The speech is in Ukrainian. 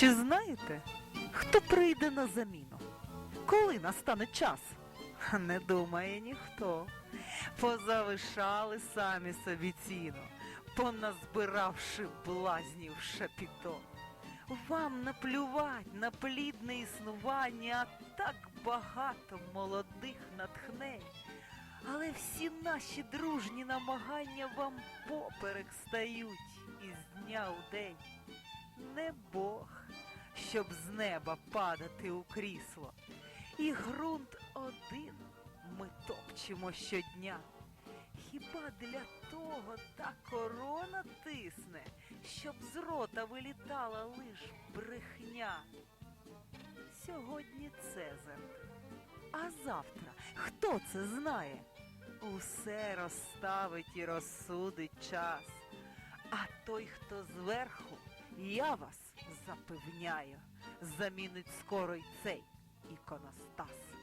Чи знаєте, хто прийде на заміну? Коли настане час? Не думає ніхто. Позавишали самі собі ціну, поназбиравши блазнів шапіто. Вам наплювать на плідне існування, а так багато молодих натхнень. Але всі наші дружні намагання вам поперек стають із дня у день. Не Бог, щоб з неба падати у крісло. І ґрунт один ми топчемо щодня. Хіба для того та корона тисне, щоб з рота вилітала лиш брехня? Сьогодні Цезар, а завтра хто це знає? Усе розставить і розсудить час. А той, хто зверху, я вас запевняю, замінить скоро й цей іконостас.